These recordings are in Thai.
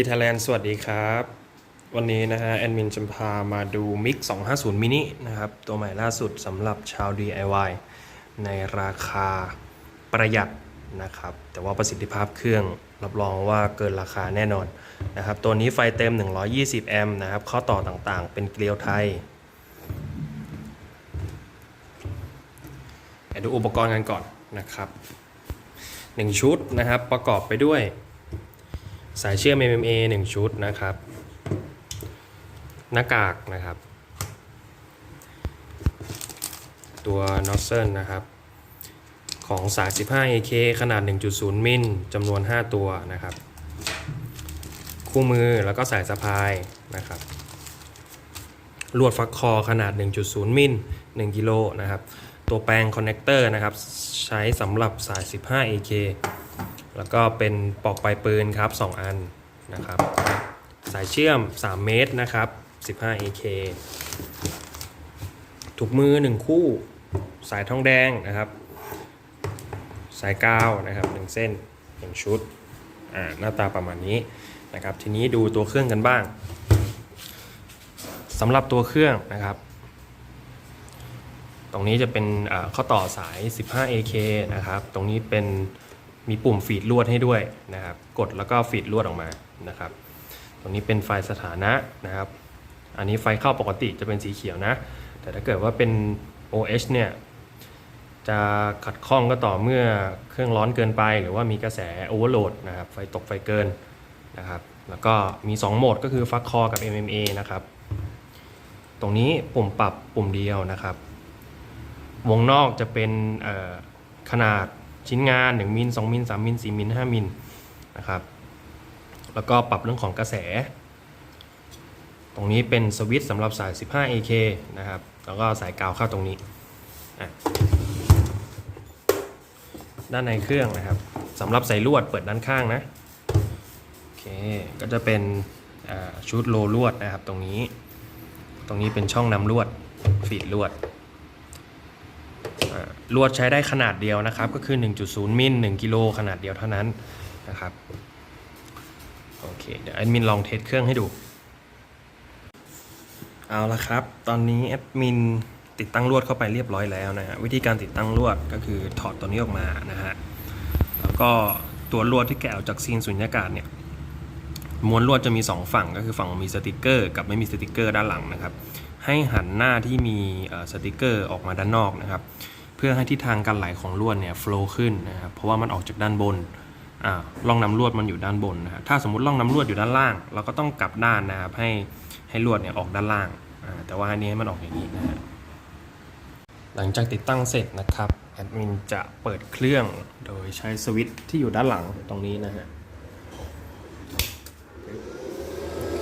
ดี้ลีไทยแลนด์สวัสดีครับ วันนี้นะฮะแอดมินจะพามาดูมิก250มินินะครับ ตัวใหม่ล่าสุดสำหรับชาว DIY ในราคาประหยัดนะครับ แต่ว่าประสิทธิภาพเครื่องรับรองว่าเกินราคาแน่นอนนะครับ ตัวนี้ไฟเต็ม 120 แอมป์นะครับ ข้อต่อต่างๆ เป็นเกลียวไทยดูอุปกรณ์กันก่อนนะครับ 1 ชุดนะครับประกอบไปด้วย สายเชื่อม MMA 1 ชุดนะครับ หน้ากากนะครับ ตัว n o z z l e นะครับ ของสาย 15 AK ขนาด 1.0 มิลจำนวน 5 ตัวนะครับ คู่มือแล้วก็สายสะพายนะครับลวดฟักคอขนาด 1.0 มิล1กิโลนะครับ ตัวแปลงคอนเนคเตอร์นะครับ ใช้สำหรับสาย 15 AK แล้วก็เป็นปลอกปลายปืนครับ 2 อันนะครับ สายเชื่อม 3 เมตรนะครับ 15 AK ถุกมือ 1 คู่ สายทองแดงนะครับ สายกาวนะครับ 1 เส้น 1 ชุด อ่าหน้าตาประมาณนี้นะครับ ทีนี้ดูตัวเครื่องกันบ้างสำหรับตัวเครื่องนะครับ ตรงนี้จะเป็นข้อต่อสาย 15 AK นะครับ ตรงนี้เป็น มีปุ่มฟีดลวดให้ด้วยนะครับ กดแล้วก็ฟีดลวดออกมานะครับ ตรงนี้เป็นไฟสถานะนะครับ อันนี้ไฟเข้าปกติจะเป็นสีเขียวนะ แต่ถ้าเกิดว่าเป็น OH เนี่ยจะขัดข้องก็ต่อเมื่อเครื่องร้อนเกินไป หรือว่ามีกระแสโอเวอร์โหลดนะครับ ไฟตกไฟเกินนะครับ แล้วก็มี 2 โหมดก็คือฟักคอกับ MMA นะครับ ตรงนี้ปุ่มปรับปุ่มเดียวนะครับ วงนอกจะเป็นขนาด ชิ้นงาน 1 มิล 2 มิล 3 มิล 4 มิล 5 มิลนะครับ แล้วก็ปรับเรื่องของกระแส ตรงนี้เป็นสวิตช์สำหรับสาย 15 AK นะครับ แล้วก็สายกาวเข้าตรงนี้ ด้านในเครื่องนะครับสำหรับใส่ลวดเปิดด้านข้างนะ โอเค ก็จะเป็นชุดโลลวดนะครับตรงนี้ ตรงนี้เป็นช่องนำลวด ฟีดลวด ลวดใช้ได้ขนาดเดียวนะครับ ก็คือ 1.0 มิล1กิโลขนาดเดียวเท่านั้นนะครับโอเคเดี๋ยวแอดมินลองเทสเครื่องให้ดู เอาละครับ ตอนนี้แอดมินติดตั้งลวดเข้าไปเรียบร้อยแล้วนะฮะวิธีการติดตั้งลวดก็คือถอดตัวนี้ออกมานะฮะแล้วก็ตัวลวดที่แกะออกจากซีนสุญญากาศเนี่ยม้วนลวดจะมี 2 ฝั่งก็คือฝั่งมีสติกเกอร์ กับไม่มีสติกเกอร์ด้านหลังนะครับ ให้หันหน้าที่มีสติกเกอร์ออกมาด้านนอกนะครับ พื่อให้ทิศทางการไหลของลวดเนี่ยฟล์ขึ้นนะครับเพราะว่ามันออกจากด้านบนอ่าล่องน้ำลวดมันอยู่ด้านบนนะฮะถ้าสมมติล่องน้ำลวดอยู่ด้านล่าง เราก็ต้องกลับด้านนะครับให้ให้ลวดเนี่ยออกด้านล่างอ่าแต่ว่าอันนี้ให้มันออกอย่างนี้นะฮะหลังจากติดตั้งเสร็จนะครับแอดมินจะเปิดเครื่องโดยใช้สวิตช์ที่อยู่ด้านหลังตรงนี้นะฮะ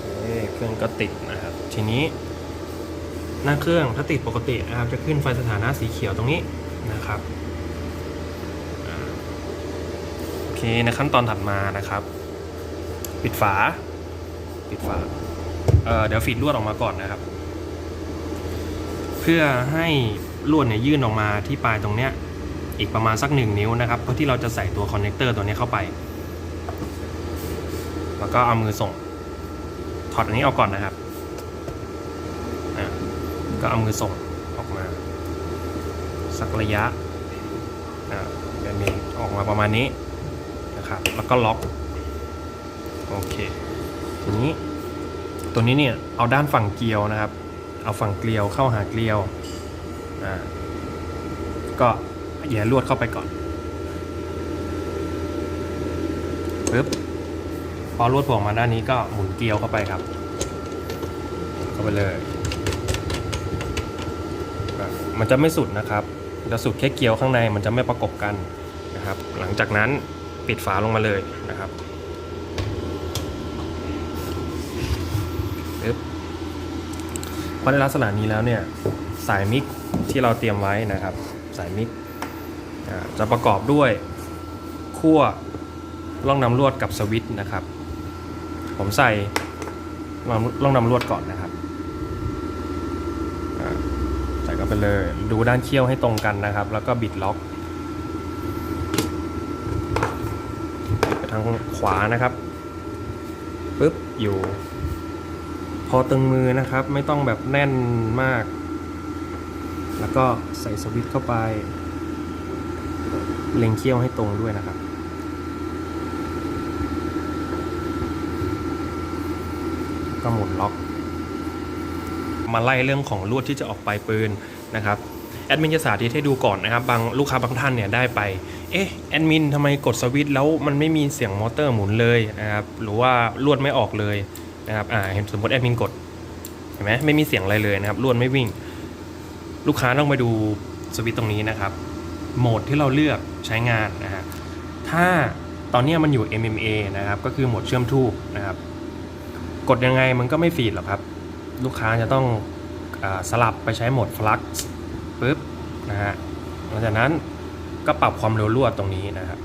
โอเคเครื่องก็ติดนะครับทีนี้ หน้าเครื่องถ้าติดปกตินะครับจะขึ้นไฟสถานะสีเขียวตรงนี้นะครับโอเคในขั้นตอนถัดมานะครับ ปิดฝา ปิดฝาเเดี๋ยวฟีดลวดออกมาก่อนนะครับ เพื่อให้ลวดเนี่ยยื่นออกมาที่ปลายตรงเนี้ยอีกประมาณสักหนึ่งนิ้วนะครับเพื่อที่เราจะใส่ตัวคอนเนคเตอร์ตัวนี้เข้าไป แล้วก็เอามือส่งถอดอันนี้ออกก่อนนะครับ ก็เอามือส่งออกมา สักระยะอะมีออกมาประมาณนี้นะครับแล้วก็ล็อกโอเคทีนี้ตัวนี้เนี่ยเอาด้านฝั่งเกลียวนะครับ เอาฝั่งเกลียวเข้าหาเกลียวอ่าก็แย่ลวดเข้าไปก่อนปึ๊บพอลวดโผล่ออกมาด้านนี้ก็หมุนเกลียวเข้าไปครับ เข้าไปเลย มันจะไม่สุดนะครับจะสุดแค่เกลียวข้างในมันจะไม่ประกบกันนะครับ หลังจากนั้นปิดฝาลงมาเลยนะครับปึ๊บพอได้ลักษณะนี้แล้วเนี่ยสายมิกที่เราเตรียมไว้นะครับ สายมิกจะประกอบด้วยขั้วล่องนำลวดกับสวิตช์นะครับ ผมใส่ล่องนำลวดก่อนนะครับอ่า ใส่เข้าไปเลย ดูด้านเขี้ยวให้ตรงกันนะครับ แล้วก็บิดล็อกบิดไปทางขวานะครับปุ๊บอยู่ พอตึงมือนะครับ ไม่ต้องแบบแน่นมาก แล้วก็ใส่สวิตช์เข้าไป เล็งเขี้ยวให้ตรงด้วยนะครับก็หมุนล็อก มาไล่เรื่องของลวดที่จะออกไปลายปืน นะครับแอดมินจะสาธิตให้ดูก่อนนะครับบางลูกค้าบางท่านเนี่ยได้ไป เอ๊ะแอดมินทำไมกดสวิตช์แล้วมันไม่มีเสียงมอเตอร์หมุนเลยนะครับหรือว่าลวดไม่ออกเลยนะครับอ่าเห็นสมมติแอดมินกดเห็นไหมไม่มีเสียงอะไรเลยนะครับลวดไม่วิ่ง ลูกค้าต้องไปดูสวิตช์ตรงนี้นะครับโหมดที่เราเลือกใช้งานนะฮะถ้าตอนนี้มันอยู่ MMA นะครับก็คือโหมดเชื่อมทูบนะครับกดยังไงมันก็ไม่ฟีดหรอกครับ ลูกค้าจะต้อง สลับไปใช้โหมดฟลักซ์ปุ๊บนะฮะหลังจากนั้นก็ปรับความเร็วลวดตรงนี้นะครับ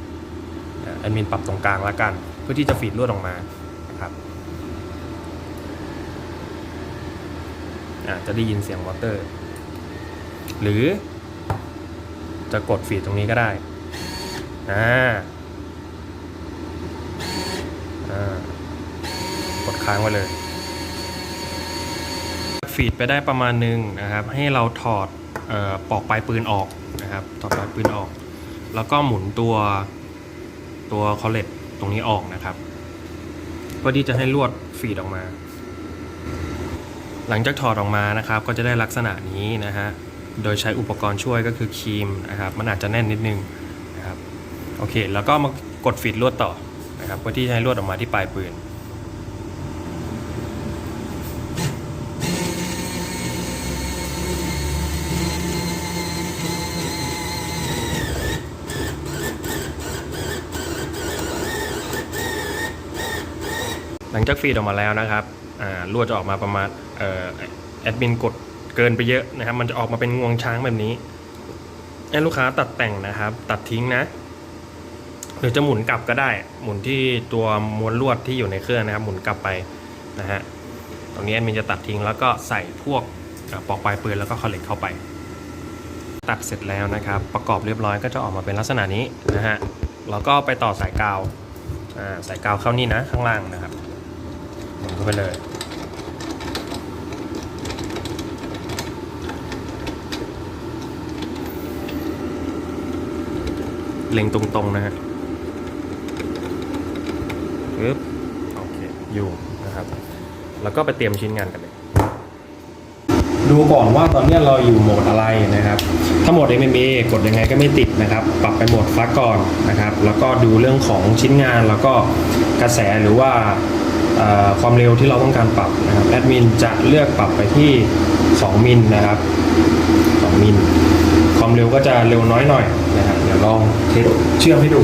แอดมินปรับตรงกลางแล้วกัน เพื่อที่จะฟีดลวดออกมานะครับจะได้ยินเสียงวอเตอร์ หรือจะกดฟีดตรงนี้ก็ได้อ่ากดค้างไว้เลย ฟีดไปได้ประมาณหนึงนะครับ ให้เราถอดออปลอกปลายปืนออกนะครับถอดปลายปืนออก แล้วก็หมุนตัวตัวคอลเลตตรงนี้ออกนะครับเพื่อที่จะให้ลวดฟีดออกมา หลังจากถอดออกมานะครับ ก็จะได้ลักษณะนี้นะฮะโดยใช้อุปกรณ์ช่วยก็คือครีมนะครับ มันอาจจะแน่นนิดนึงนะครับโอเค แล้วก็มากดฟีดลวดต่อนะครับเพื่อที่จะให้ลวดออกมาที่ปลายปืน หลังจากฟีดออกมาแล้วนะครับอ่าลวดจะออกมาประมาณออแอดมินกดเกินไปเยอะนะครับ มันจะออกมาเป็นงวงช้างแบบนี้ให้ลูกค้าตัดแต่งนะครับ ตัดทิ้งนะ หรือจะหมุนกลับก็ได้ หมุนที่ตัวม้วนลวดที่อยู่ในเครื่องนะครับ หมุนกลับไปนะฮะตรงนี้แอดมินจะตัดทิ้งแล้วก็ใส่พวกปลอกปลายปืนแล้วก็คอลเลกเข้าไป ตัดเสร็จแล้วนะครับ ประกอบเรียบร้อยก็จะออกมาเป็นลักษณะนี้นะฮะแล้วก็ไปต่อสายกาวสายกาวเข้านี่นะข้างล่างนะครับ หมุนเข้าไปเลย เล็งตรงๆนะฮะปึ๊บโอเค อยู่นะครับ แล้วก็ไปเตรียมชิ้นงานกันเลย ดูก่อนว่าตอนนี้เราอยู่โหมดอะไรนะครับ ถ้าโหมด MMA กดยังไงก็ไม่ติดนะครับ ปรับไปโหมดฟักก่อนนะครับ แล้วก็ดูเรื่องของชิ้นงานแล้วก็กระแสหรือว่า ความเร็วที่เราต้องการปรับนะครับแอดมินจะเลือกปรับไปที่ 2 มิลนะครับ 2 มิล ความเร็วก็จะเร็วน้อยหน่อยนะครับเดี๋ยวลองเทสเชื่อมให้ดู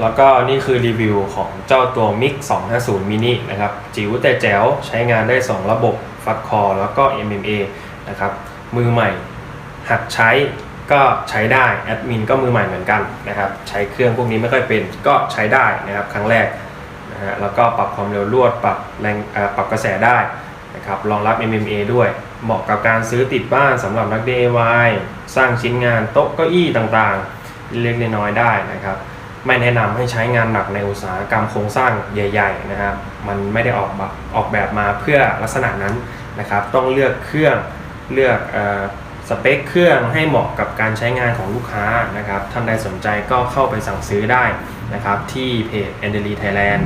แล้วก็นี่คือรีวิวของเจ้าตัว MiX 250 mini นะครับ จิ๋วแต่แจ๋วใช้งานได้ 2 ระบบฟัดคอแล้วก็ MMA นะครับ มือใหม่ หัดใช้ก็ใช้ได้ แอดมินก็มือใหม่เหมือนกันนะครับ ใช้เครื่องพวกนี้ไม่ค่อยเป็นก็ใช้ได้นะครับ ครั้งแรกนะฮะแล้วก็ปรับความเร็วลวด ปรับแรงปรับกระแสได้นะครับรองรับ MMA ด้วย เหมาะกับการซื้อติดบ้านสำหรับนัก DIY สร้างชิ้นงานโต๊ะเก้าอี้ต่างๆ เล็กๆน้อยๆได้นะครับ ไม่แนะนำให้ใช้งานหนักในอุตสาหกรรมโครงสร้างใหญ่ๆนะครับ มันไม่ได้ออกแบบออกแบบมาเพื่อลักษณะนั้นนะครับ ต้องเลือกเครื่องเลือกออสเปคเครื่องให้เหมาะกับการใช้งานของลูกค้านะครับ ท่านใดสนใจก็เข้าไปสั่งซื้อได้นะครับ ที่เพจ a n d e l y Thailand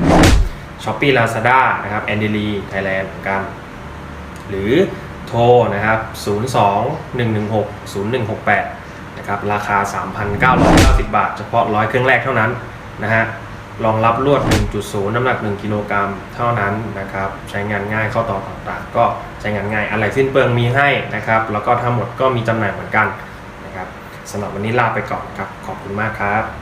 Shopee Lazada นะครับ a n d e l y Thailand เหมือนกัน หรือโทรนะครับ 02 116 0168 นะครับราคา 3,990 บาท เฉพาะร้อยเครื่องแรกเท่านั้นนะฮะรองรับลวด 1.0 น้ำหนัก 1 กิโลกรัมเท่านั้นนะครับใช้งานง่ายเข้าต่อต่างๆ ก็ใช้งานง่ายอะไรสิ้นเปลืองมีให้นะครับ แล้วก็ทั้งหมดก็มีจำหน่ายเหมือนกันนะครับสำหรับวันนี้ลาไปก่อนครับ ขอบคุณมากครับ